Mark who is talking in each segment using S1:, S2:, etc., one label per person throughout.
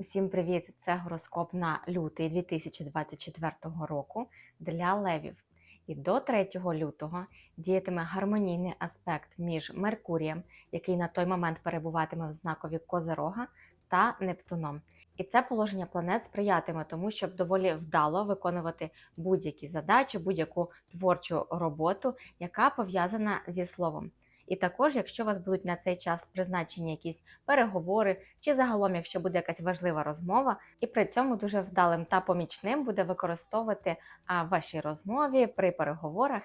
S1: Усім привіт! Це гороскоп на лютий 2024 року для левів. І до 3 лютого діятиме гармонійний аспект між Меркурієм, який на той момент перебуватиме в знакові Козерога, та Нептуном. І це положення планет сприятиме тому, щоб доволі вдало виконувати будь-які задачі, будь-яку творчу роботу, яка пов'язана зі словом. І також, якщо у вас будуть на цей час призначені якісь переговори, чи загалом, якщо буде якась важлива розмова, і при цьому дуже вдалим та помічним буде використовувати в вашій розмові при переговорах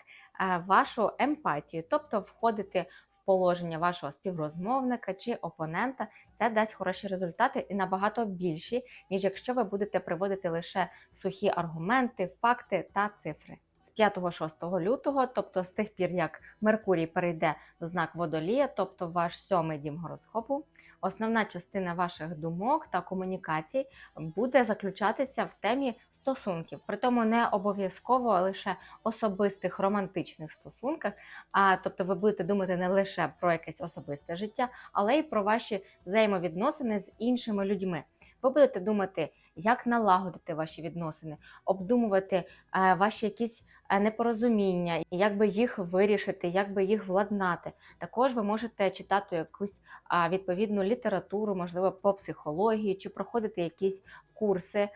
S1: вашу емпатію, тобто входити в положення вашого співрозмовника чи опонента, це дасть хороші результати і набагато більші, ніж якщо ви будете приводити лише сухі аргументи, факти та цифри. З 5-6 лютого, тобто з тих пір, як Меркурій перейде в знак водолія, тобто ваш сьомий дім гороскопу, основна частина ваших думок та комунікацій буде заключатися в темі стосунків, притому не обов'язково лише особистих романтичних стосунках. А тобто, ви будете думати не лише про якесь особисте життя, але й про ваші взаємовідносини з іншими людьми. Ви будете думати, як налагодити ваші відносини, обдумувати е, ваші якісь непорозуміння, як би їх вирішити, як би їх владнати. Також ви можете читати якусь відповідну літературу, можливо, по психології, чи проходити якісь курси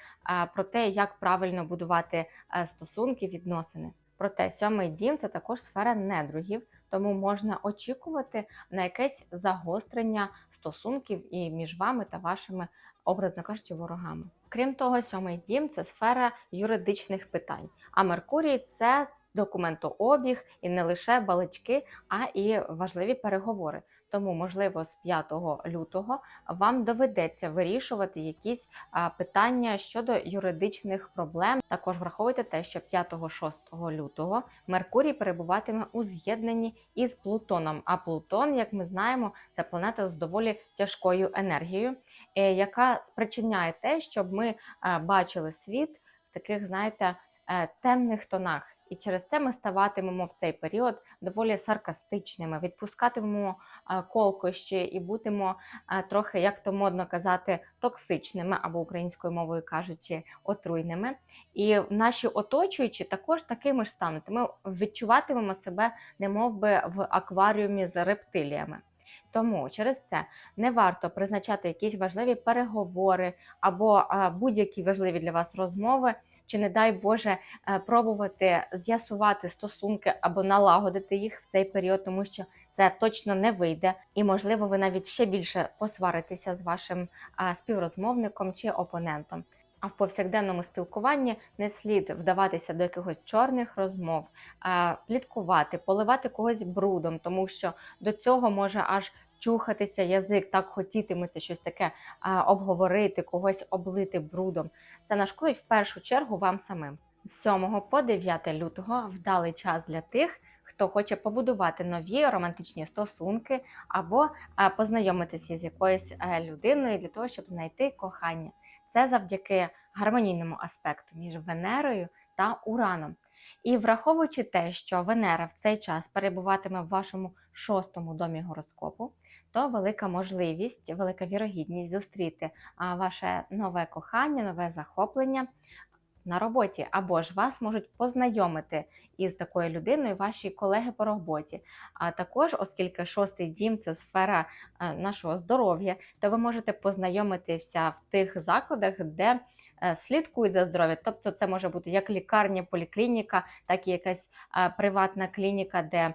S1: про те, як правильно будувати е, стосунки, відносини. Проте сьомий дім це також сфера недругів, тому можна очікувати на якесь загострення стосунків і між вами та вашими, образно кажучи, ворогами. Крім того, сьомий дім це сфера юридичних питань. А Меркурій це документообіг і не лише балачки, а і важливі переговори. Тому, можливо, з 5 лютого вам доведеться вирішувати якісь питання щодо юридичних проблем. Також враховуйте те, що 5-6 лютого Меркурій перебуватиме у з'єднанні із Плутоном. А Плутон, як ми знаємо, це планета з доволі тяжкою енергією, е, яка спричиняє те, щоб ми бачили світ в таких, знаєте, темних тонах. І через це ми ставатимемо в цей період доволі саркастичними, відпускатимемо е, колкощі і будемо е, трохи, як то модно казати, токсичними або українською мовою кажучи, отруйними. І наші оточуючі також такими ж стануть. Ми відчуватимемо себе, немов би в акваріумі з рептиліями. Тому через це не варто призначати якісь важливі переговори або е, будь-які важливі для вас розмови, чи, не дай Боже, е, пробувати з'ясувати стосунки або налагодити їх в цей період, тому що це точно не вийде, і можливо, ви навіть ще більше посваритеся з вашим співрозмовником чи опонентом. А в повсякденному спілкуванні не слід вдаватися до якихось чорних розмов, пліткувати, поливати когось брудом, тому що до цього може аж чухатися язик, так хотітиметься щось таке обговорити, когось облити брудом. Це нашкодить в першу чергу вам самим. З 7 по 9 лютого вдалий час для тих, хто хоче побудувати нові романтичні стосунки або познайомитися з якоюсь а, людиною для того, щоб знайти кохання. Це завдяки гармонійному аспекту між Венерою та Ураном. І враховуючи те, що Венера в цей час перебуватиме в вашому шостому домі гороскопу, то велика можливість, велика вірогідність зустріти ваше нове кохання, нове захоплення на роботі, або ж вас можуть познайомити із такою людиною ваші колеги по роботі. А також, оскільки шостий дім це сфера е, нашого здоров'я, то ви можете познайомитися в тих закладах, де е, слідкують за здоров'ям. Тобто, це може бути як лікарня, поліклініка, так і якась е, приватна клініка, де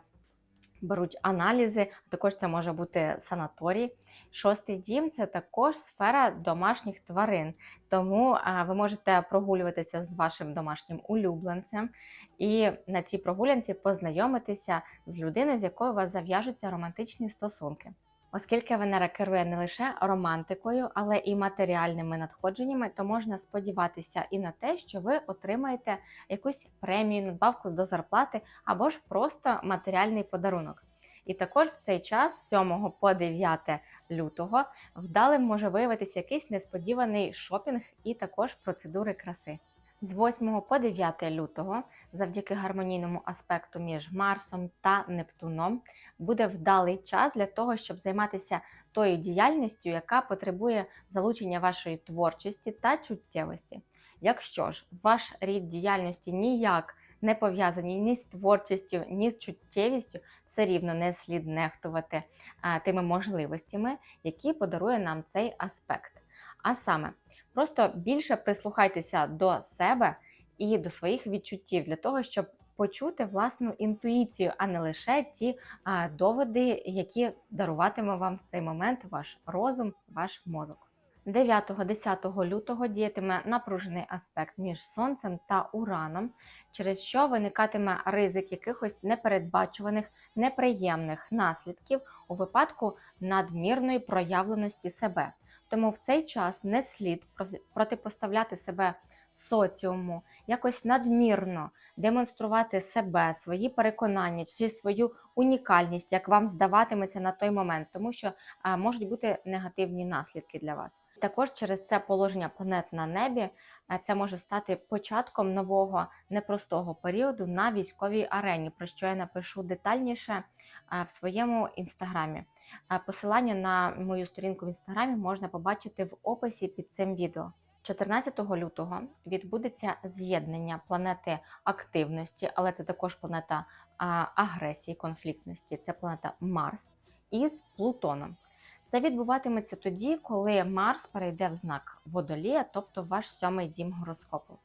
S1: беруть аналізи, також це може бути санаторій. Шостий дім це також сфера домашніх тварин. Тому ви можете прогулюватися з вашим домашнім улюбленцем і на цій прогулянці познайомитися з людиною, з якою у вас зав'яжуться романтичні стосунки. Оскільки Венера керує не лише романтикою, але і матеріальними надходженнями, то можна сподіватися і на те, що ви отримаєте якусь премію, надбавку до зарплати або ж просто матеріальний подарунок. І також в цей час, з 7 по 9 лютого, вдалим може виявитися якийсь несподіваний шопінг і також процедури краси. З 8 по 9 лютого, завдяки гармонійному аспекту між Марсом та Нептуном, буде вдалий час для того, щоб займатися тою діяльністю, яка потребує залучення вашої творчості та чуттєвості. Якщо ж ваш рід діяльності ніяк не пов'язані ні з творчістю, ні з чуттєвістю, все рівно не слід нехтувати тими можливостями, які подарує нам цей аспект. А саме, просто більше прислухайтеся до себе і до своїх відчуттів для того, щоб почути власну інтуїцію, а не лише ті а, доводи, які даруватиме вам в цей момент ваш розум, ваш мозок. 9-10 лютого діятиме напружений аспект між сонцем та ураном, через що виникатиме ризик якихось непередбачуваних неприємних наслідків у випадку надмірної проявленості себе. Тому в цей час не слід протипоставляти себе соціуму, якось надмірно демонструвати себе, свої переконання чи свою унікальність, як вам здаватиметься на той момент, тому що а, можуть бути негативні наслідки для вас. Також через це положення планет на небі це може стати початком нового непростого періоду на військовій арені, про що я напишу детальніше в своєму інстаграмі. Посилання на мою сторінку в інстаграмі можна побачити в описі під цим відео. 14 лютого відбудеться з'єднання планети активності, але це також планета агресії, конфліктності. Це планета Марс із Плутоном. Це відбуватиметься тоді, коли Марс перейде в знак Водолія, тобто ваш сьомий дім гороскопу.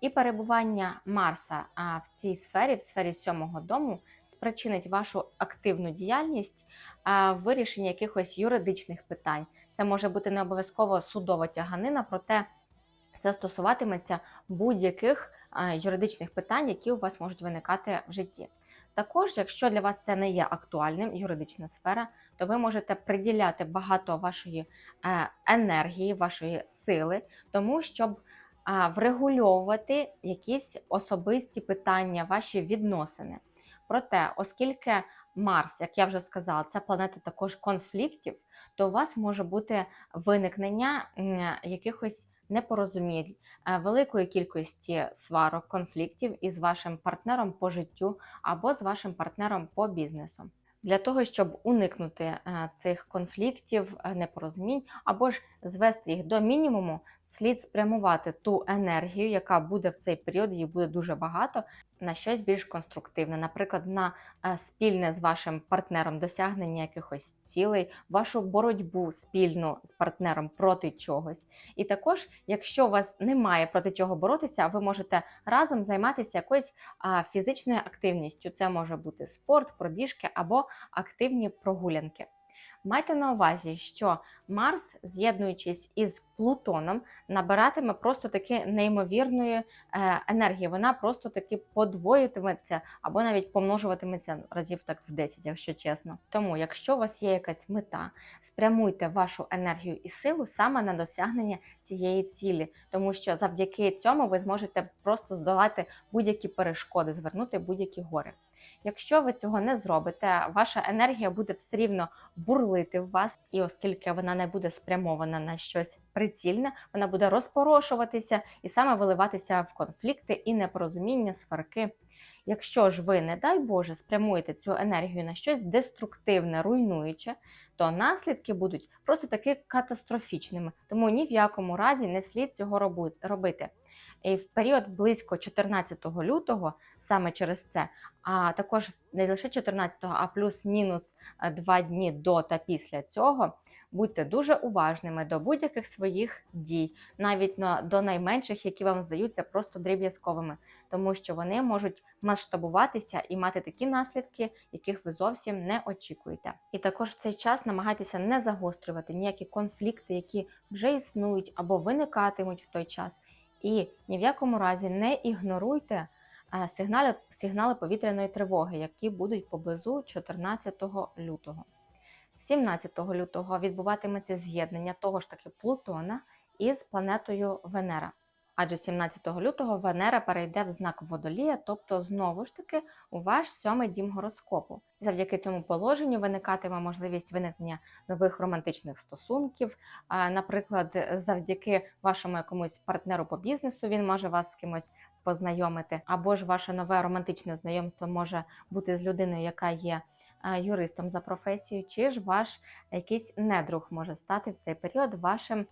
S1: І перебування Марса в цій сфері, в сфері сьомого дому, спричинить вашу активну діяльність в вирішенні якихось юридичних питань. Це може бути не обов'язково судова тяганина, проте це стосуватиметься будь-яких юридичних питань, які у вас можуть виникати в житті. Також, якщо для вас це не є актуальним, юридична сфера, то ви можете приділяти багато вашої е, енергії, вашої сили, тому щоб врегульовувати якісь особисті питання, ваші відносини. Проте, оскільки Марс, як я вже сказала, це планета також конфліктів, то у вас може бути виникнення якихось непорозумінь, е, великої кількості сварок, конфліктів із вашим партнером по життю або з вашим партнером по бізнесу. Для того, щоб уникнути е, цих конфліктів, е, непорозумінь, або ж звести їх до мінімуму, слід спрямувати ту енергію, яка буде в цей період, її буде дуже багато, на щось більш конструктивне, наприклад, на е, спільне з вашим партнером досягнення якихось цілей, вашу боротьбу спільну з партнером проти чогось. І також, якщо у вас немає проти чого боротися, ви можете разом займатися якоюсь фізичною активністю. Це може бути спорт, пробіжки або активні прогулянки. Майте на увазі, що Марс, з'єднуючись із Плутоном, набиратиме просто таки неймовірної е, енергії. Вона просто таки подвоюватиметься або навіть помножуватиметься разів так в 10, якщо чесно. Тому, якщо у вас є якась мета, спрямуйте вашу енергію і силу саме на досягнення цієї цілі, тому що завдяки цьому ви зможете просто здолати будь-які перешкоди, звернути будь-які гори. Якщо ви цього не зробите, ваша енергія буде все рівно бурлити в вас, і оскільки вона не буде спрямована на щось прицільне, вона буде розпорошуватися і саме виливатися в конфлікти і непорозуміння, сварки. Якщо ж ви, не дай Боже, спрямуєте цю енергію на щось деструктивне, руйнуюче, то наслідки будуть просто таки катастрофічними. Тому ні в якому разі не слід цього роби- робити. І в період близько 14 лютого, саме через це, а також не лише 14-го, а плюс-мінус е, два дні до та після цього. Будьте дуже уважними до будь-яких своїх дій, навіть до найменших, які вам здаються просто дріб'язковими, тому що вони можуть масштабуватися і мати такі наслідки, яких ви зовсім не очікуєте. І також в цей час намагайтеся не загострювати ніякі конфлікти, які вже існують або виникатимуть в той час. І ні в якому разі не ігноруйте е, сигнали, сигнали повітряної тривоги, які будуть поблизу 14 лютого. 17 лютого відбуватиметься з'єднання того ж таки Плутона із планетою Венера. Адже 17 лютого Венера перейде в знак Водолія, тобто знову ж таки у ваш сьомий дім гороскопу. Завдяки цьому положенню виникатиме можливість виникнення нових романтичних стосунків. Наприклад, завдяки вашому якомусь партнеру по бізнесу він може вас з кимось познайомити, або ж ваше нове романтичне знайомство може бути з людиною, яка є юристом за професією, чи ж ваш якийсь недруг може стати в цей період вашим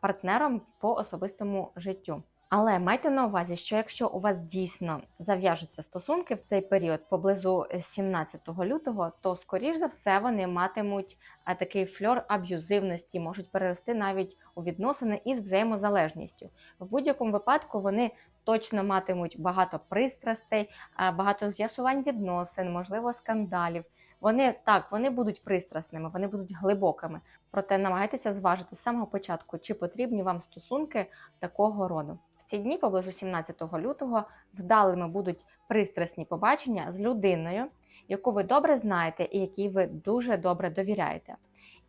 S1: партнером по особистому життю. Але майте на увазі, що якщо у вас дійсно зав'яжуться стосунки в цей період поблизу е, 17 лютого, то скоріш за все вони матимуть е, такий фльор аб'юзивності, можуть перерости навіть у відносини із взаємозалежністю. В будь-якому випадку вони точно матимуть багато пристрастей, е, багато з'ясувань відносин, можливо, скандалів. Вони так, вони будуть пристрасними, вони будуть глибокими. Проте намагайтеся зважити з самого початку, чи потрібні вам стосунки такого роду. В ці дні поблизу 17 лютого вдалими будуть пристрасні побачення з людиною, яку ви добре знаєте і якій ви дуже добре довіряєте.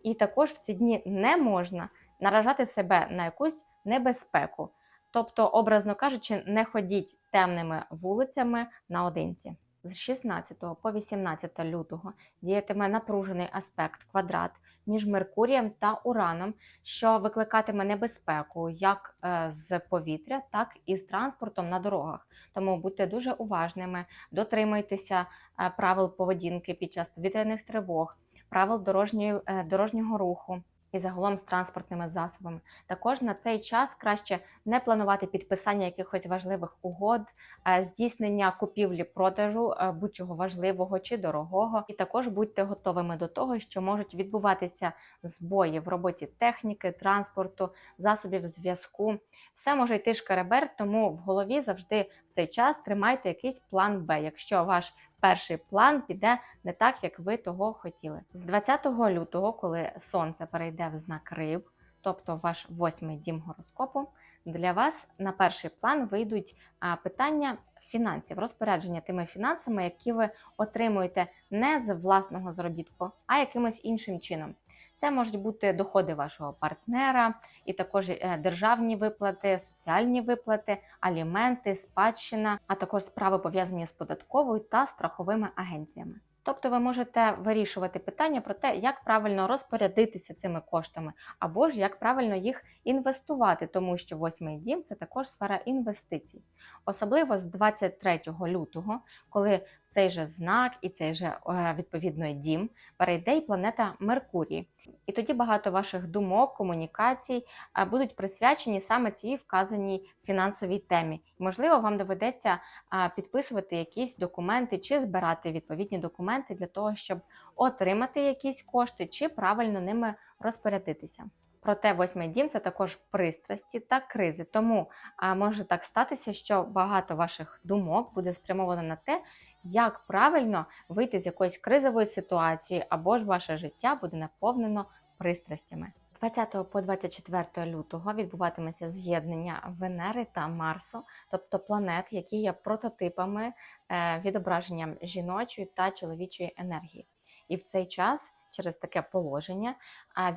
S1: І також в ці дні не можна наражати себе на якусь небезпеку. Тобто, образно кажучи, не ходіть темними вулицями наодинці. З 16 по 18 лютого діятиме напружений аспект квадрат між Меркурієм та Ураном, що викликатиме небезпеку як е, з повітря, так і з транспортом на дорогах. Тому будьте дуже уважними, дотримуйтеся е, правил поведінки під час повітряних тривог, правил дорожньої, е, дорожнього руху. І загалом з транспортними засобами. Також на цей час краще не планувати підписання якихось важливих угод, е, здійснення купівлі продажу е, будь-чого важливого чи дорогого. І також будьте готовими до того, що можуть відбуватися збої в роботі техніки, транспорту, засобів зв'язку. Все може йти шкеребер, тому в голові завжди в цей час тримайте якийсь план Б, якщо ваш перший план піде не так, як ви того хотіли. З 20 лютого, коли сонце перейде в знак риб, тобто ваш восьмий дім гороскопу, для вас на перший план вийдуть питання фінансів, розпорядження тими фінансами, які ви отримуєте не з власного заробітку, а якимось іншим чином. Це можуть бути доходи вашого партнера, і також е, державні виплати, соціальні виплати, аліменти, спадщина, а також справи пов'язані з податковою та страховими агенціями. Тобто ви можете вирішувати питання про те, як правильно розпорядитися цими коштами, або ж як правильно їх інвестувати, тому що восьмий дім це також сфера інвестицій. Особливо з 23 лютого, коли цей же знак і цей же е, відповідно дім перейде і планета Меркурій. І тоді багато ваших думок, комунікацій е, будуть присвячені саме цій вказаній фінансовій темі. Можливо, вам доведеться е, підписувати якісь документи чи збирати відповідні документи для того, щоб отримати якісь кошти чи правильно ними розпорядитися. Проте восьмий дім це також пристрасті та кризи. Тому може так статися, що багато ваших думок буде спрямовано на те, як правильно вийти з якоїсь кризової ситуації, або ж ваше життя буде наповнено пристрастями. 20 по 24 лютого відбуватиметься з'єднання Венери та Марсу, тобто планет, які є прототипами е, відображенням жіночої та чоловічої енергії. І в цей час через таке положення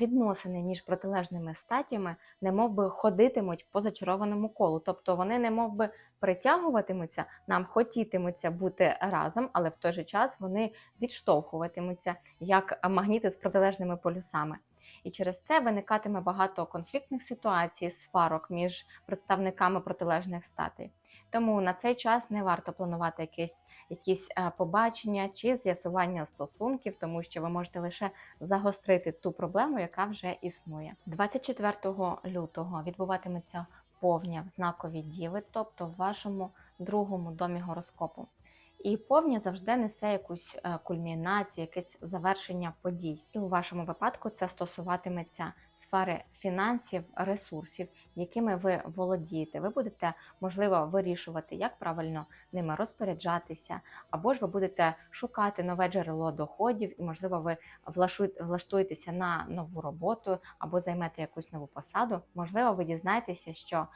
S1: відносини між протилежними статями немов би ходитимуть по зачарованому колу, тобто вони немов би притягуватимуться, нам хотітимуться бути разом, але в той же час вони відштовхуватимуться як магніти з протилежними полюсами. І через це виникатиме багато конфліктних ситуацій, сварок між представниками протилежних статей. Тому на цей час не варто планувати якісь, якісь е, побачення чи з'ясування стосунків, тому що ви можете лише загострити ту проблему, яка вже існує. 24 лютого відбуватиметься повня в знакові діви, тобто в вашому другому домі гороскопу. І повня завжди несе якусь е, кульмінацію, якесь завершення подій. І у вашому випадку це стосуватиметься сфери фінансів, ресурсів, якими ви володієте. Ви будете, можливо, вирішувати, як правильно ними розпоряджатися, або ж ви будете шукати нове джерело доходів, і, можливо, ви влаштуєтеся на нову роботу або займете якусь нову посаду. Можливо, ви дізнаєтеся, що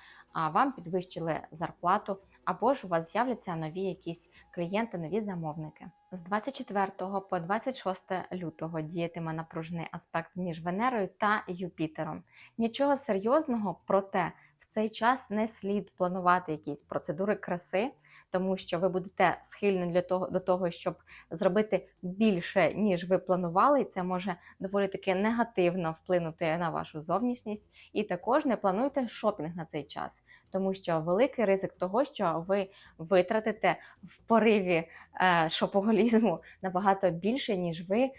S1: вам підвищили зарплату або ж у вас з'являться нові якісь клієнти, нові замовники. З 24 по 26 лютого діятиме напружений аспект між Венерою та Юпітером. Нічого серйозного, проте в цей час не слід планувати якісь процедури краси, тому що ви будете схильні для того, до того, щоб зробити більше, ніж ви планували, і це може доволі таки негативно вплинути на вашу зовнішність. І також не плануйте шопінг на цей час, тому що великий ризик того, що ви витратите в пориві е, шопоголізму набагато більше, ніж ви е,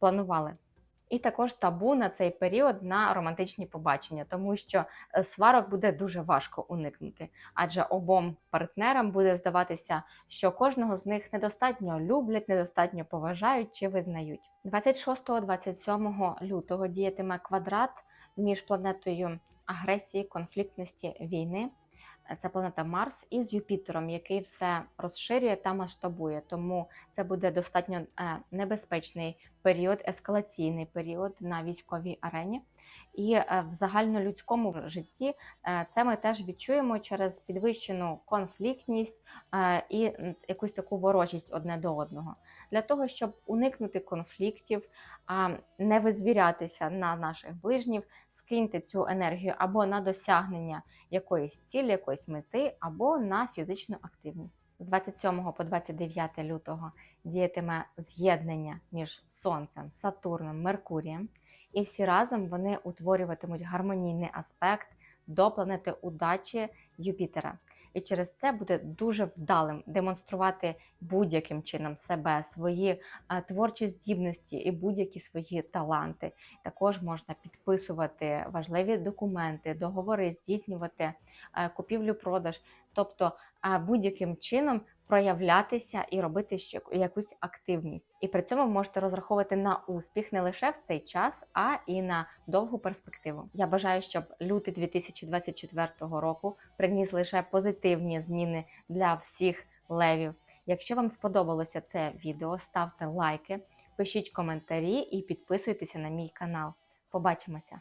S1: планували. І також табу на цей період на романтичні побачення, тому що е, сварок буде дуже важко уникнути, адже обом партнерам буде здаватися, що кожного з них недостатньо люблять, недостатньо поважають чи визнають. 26-27 лютого діятиме квадрат між планетою агресії, конфліктності, війни. Це планета Марс із Юпітером, який все розширює та масштабує. Тому це буде достатньо е, небезпечний період, ескалаційний період на військовій арені. І е, в загальнолюдському житті е, це ми теж відчуємо через підвищену конфліктність і якусь таку ворожість одне до одного. Для того, щоб уникнути конфліктів, не визвірятися на наших ближніх, скиньте цю енергію або на досягнення якоїсь цілі, якоїсь мети, або на фізичну активність. З 27 по 29 лютого діятиме з'єднання між Сонцем, Сатурном, Меркурієм, і всі разом вони утворюватимуть гармонійний аспект до планети удачі Юпітера. І через це буде дуже вдалим демонструвати будь-яким чином себе, свої е, творчі здібності і будь-які свої таланти. Також можна підписувати важливі документи, договори, здійснювати е, купівлю-продаж, тобто е, будь-яким чином проявлятися і робити ще якусь активність. І при цьому можете розраховувати на успіх не лише в цей час, а і на довгу перспективу. Я бажаю, щоб лютий 2024 року приніс лише позитивні зміни для всіх левів. Якщо вам сподобалося це відео, ставте лайки, пишіть коментарі і підписуйтеся на мій канал. Побачимося!